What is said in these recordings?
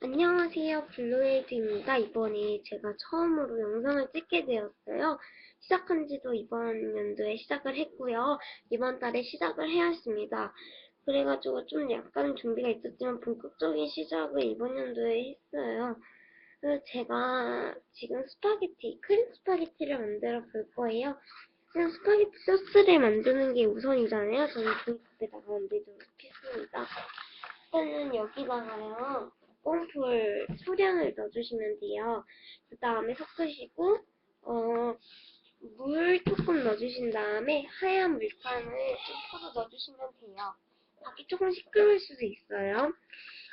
안녕하세요. 블루에이드입니다. 이번에 제가 처음으로 영상을 찍게 되었어요. 시작한 지도 이번 연도에 시작을 했고요. 이번 달에 시작을 해야 했습니다. 그래가지고 좀 약간 준비가 있었지만 본격적인 시작을 이번 연도에 했어요. 그래서 제가 지금 스파게티, 크림 스파게티를 만들어 볼 거예요. 그냥 스파게티 소스를 만드는 게 우선이잖아요. 저는 종이컵에다가 만들도록 했습니다. 일단은 여기다가요. 꽁풀 소량을 넣어주시면 돼요. 그 다음에 섞으시고 어, 물 조금 넣어주신 다음에 하얀 물감을 좀 퍼서 넣어주시면 돼요. 밖이 조금 시끄러울 수도 있어요.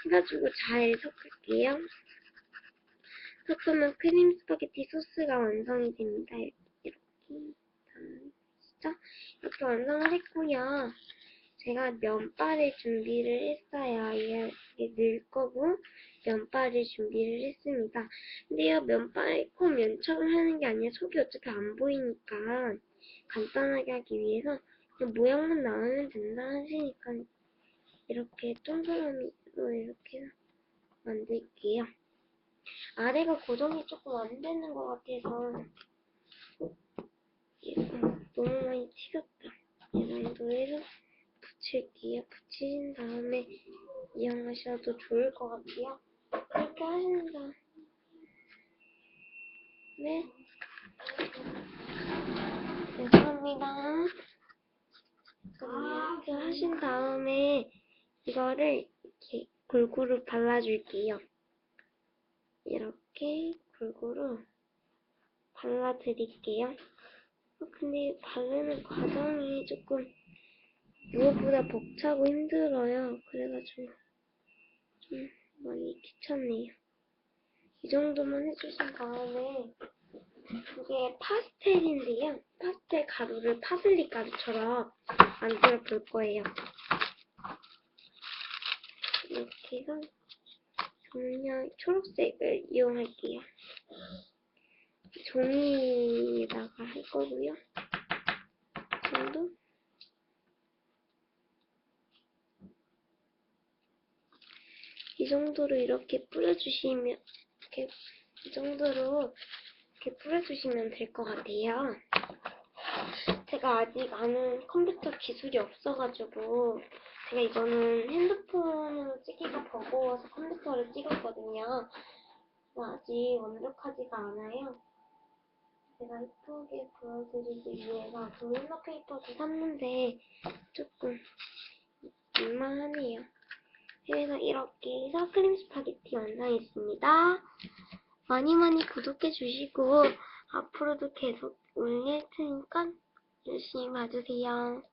해가지고 잘 섞을게요. 섞으면 크림 스파게티 소스가 완성이 됩니다. 이렇게 이렇게 완성을 했고요. 제가 면발을 준비를 했어요. 거고 면발을 준비를 했습니다. 근데요, 면발 꼭 면척을 하는 게 아니라 속이 어차피 안 보이니까 간단하게 하기 위해서 그냥 모양만 나오면 된다 하시니까 이렇게 동그라미로 이렇게 만들게요. 아래가 고정이 조금 안 되는 것 같아서 너무 많이 튀겼다. 이 정도 해서 붙일게요. 붙이신 다음에 이용하셔도 좋을 것 같아요. 그렇게 하신 다음에 네. 죄송합니다. 이렇게 하신 다음에 이거를 이렇게 골고루 발라줄게요. 이렇게 골고루 발라드릴게요. 어, 근데 바르는 과정이 조금 무엇보다 벅차고 힘들어요. 그래가지고 좀 많이 귀찮네요. 이 정도만 해주신 다음에 이게 파스텔인데요. 파스텔 가루를 파슬리 가루처럼 만들어 볼 거예요. 이렇게 해서 그냥 초록색을 이용할게요. 종이에다가 할 거고요. 이 정도? 이 정도로 이렇게 뿌려주시면 이렇게 이 정도로 이렇게 뿌려주시면 될 것 같아요. 제가 아직 아는 컴퓨터 기술이 없어가지고 제가 이거는 핸드폰으로 찍기가 버거워서 컴퓨터를 찍었거든요. 아직 완벽하지가 않아요. 제가 예쁘게 보여드리기 위해서 블루너 페이퍼도 샀는데 조금 민망하네요. 그래서 이렇게 해서 크림 스파게티 완성했습니다. 많이 많이 구독해 주시고 앞으로도 계속 올릴 테니까 열심히 봐주세요.